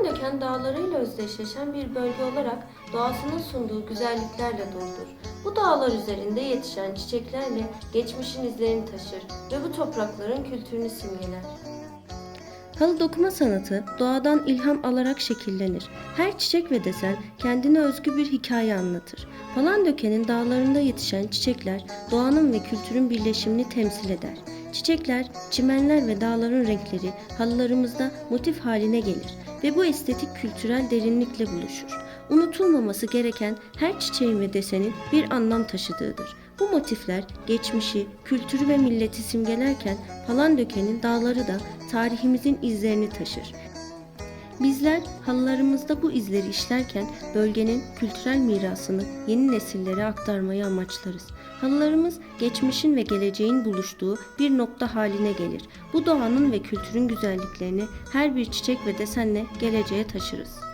Palandöken dağlarıyla özdeşleşen bir bölge olarak doğasının sunduğu güzelliklerle doludur. Bu dağlar üzerinde yetişen çiçeklerle geçmişin izlerini taşır ve bu toprakların kültürünü simgeler. Halı dokuma sanatı doğadan ilham alarak şekillenir. Her çiçek ve desen kendine özgü bir hikaye anlatır. Palandöken'in dağlarında yetişen çiçekler doğanın ve kültürün birleşimini temsil eder. Çiçekler, çimenler ve dağların renkleri halılarımızda motif haline gelir ve bu estetik kültürel derinlikle buluşur. Unutulmaması gereken her çiçeğin ve desenin bir anlam taşıdığıdır. Bu motifler geçmişi, kültürü ve milleti simgelerken Palandöken'in dağları da tarihimizin izlerini taşır. Bizler halılarımızda bu izleri işlerken bölgenin kültürel mirasını yeni nesillere aktarmayı amaçlarız. Halılarımız geçmişin ve geleceğin buluştuğu bir nokta haline gelir. Bu doğanın ve kültürün güzelliklerini her bir çiçek ve desenle geleceğe taşırız.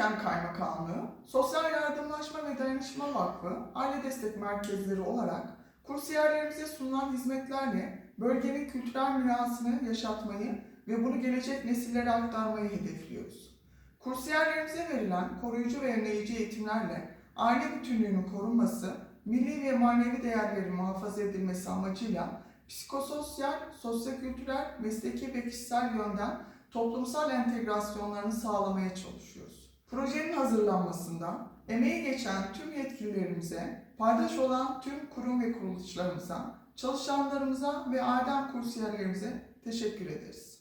Palandöken Kaymakamlığı, Sosyal Yardımlaşma ve Dayanışma Vakfı, Aile Destek Merkezleri olarak kursiyerlerimize sunulan hizmetlerle bölgenin kültürel mirasını yaşatmayı ve bunu gelecek nesillere aktarmayı hedefliyoruz. Kursiyerlerimize verilen koruyucu ve önleyici eğitimlerle aile bütünlüğünün korunması, milli ve manevi değerlerin muhafaza edilmesi amacıyla psikososyal, sosyokültürel, mesleki ve kişisel yönden toplumsal entegrasyonlarını sağlamaya çalışıyoruz. Projenin hazırlanmasında emeği geçen tüm yetkililerimize, paydaş olan tüm kurum ve kuruluşlarımıza, çalışanlarımıza ve Adem kursiyerlerimize teşekkür ederiz.